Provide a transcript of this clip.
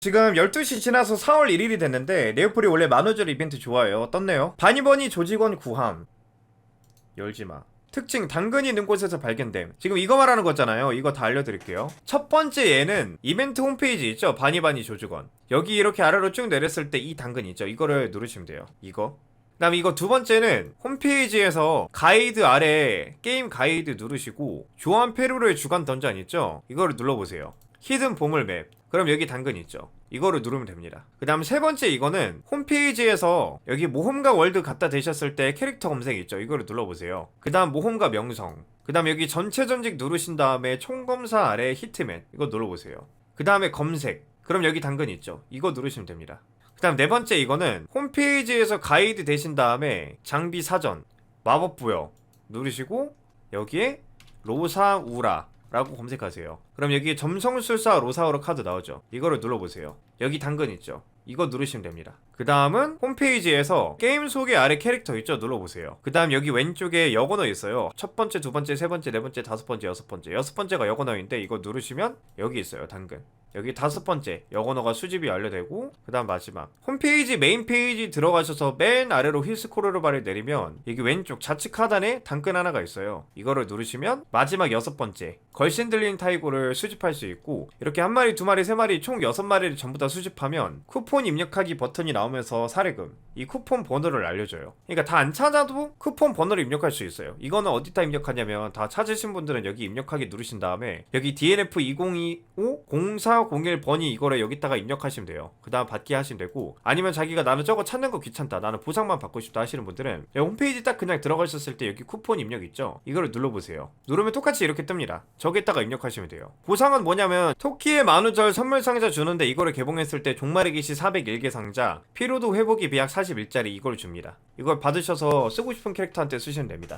지금 12시 지나서 4월 1일이 됐는데 네오플이 원래 만우절 이벤트 좋아해요. 떴네요? 바니버니 조직원 구함. 열지마. 특징 당근이 있는 곳에서 발견됨. 지금 이거 말하는 거잖아요. 이거 다 알려드릴게요. 첫 번째 얘는 이벤트 홈페이지 있죠? 바니바니 조직원. 여기 이렇게 아래로 쭉 내렸을 때 이 당근 있죠? 이거를 누르시면 돼요. 이거. 그 다음에 이거 두 번째는 홈페이지에서 가이드 아래 게임 가이드 누르시고 조한 페루로의 주간 던전 있죠? 이거를 눌러보세요 히든 보물 맵. 그럼 여기 당근 있죠. 이거를 누르면 됩니다. 그 다음 세 번째 이거는 홈페이지에서 여기 모험가 월드 갖다 대셨을 때 캐릭터 검색 있죠. 이거를 눌러보세요. 그 다음 모험가 명성. 그 다음 여기 전체 전직 누르신 다음에 총검사 아래 히트맨 이거 눌러보세요. 그 다음에 검색. 그럼 여기 당근 있죠. 이거 누르시면 됩니다. 그 다음 네 번째 이거는 홈페이지에서 가이드 되신 다음에 장비 사전 마법 부여 누르시고 여기에 로사우라 라고 검색하세요. 그럼 여기 점성술사 로사우라 카드 나오죠? 이거를 눌러보세요. 여기 당근 있죠? 이거 누르시면 됩니다. 그 다음은 홈페이지에서 게임 소개 아래 캐릭터 있죠? 눌러보세요. 그 다음 여기 왼쪽에 영어너 있어요. 첫 번째 두 번째 세 번째 네 번째 다섯 번째 여섯 번째. 여섯 번째가 영어너인데 이거 누르시면 여기 있어요 당근 여기 다섯 번째 영어너가 수집이 완료되고 그 다음 마지막. 홈페이지 메인 페이지 들어가셔서 맨 아래로 힐스코르를 발을 내리면 여기 왼쪽 좌측 하단에 당근 하나가 있어요. 이거를 누르시면 마지막 여섯 번째 걸신들린 타이고를 수집할 수 있고 이렇게 한 마리 두 마리 세 마리 총 여섯 마리를 전부 다 수집하면 쿠폰 입력하기 버튼이 나오면서 사례금 이 쿠폰 번호를 알려줘요. 그러니까 다 안 찾아도 쿠폰 번호를 입력할 수 있어요. 이거는 어디다 입력하냐면 다 찾으신 분들은 여기 입력하기 누르신 다음에 여기 DNF 2025 0401 번이 이거를 여기다가 입력하시면 돼요. 그 다음 받기 하시면 되고 아니면 자기가 나는 저거 찾는 거 귀찮다 나는 보상만 받고 싶다 하시는 분들은 홈페이지 딱 그냥 들어가셨을 때 여기 쿠폰 입력 있죠? 이거를 눌러보세요. 누르면 똑같이 이렇게 뜹니다. 저기다가 입력하시면 돼요. 보상은 뭐냐면 토끼의 만우절 선물 상자 주는데 이거를 개봉했을 때 종말의 기시 401개 상자 피로도 회복이 비약 41짜리 이걸 줍니다. 이걸 받으셔서 쓰고 싶은 캐릭터한테 쓰시면 됩니다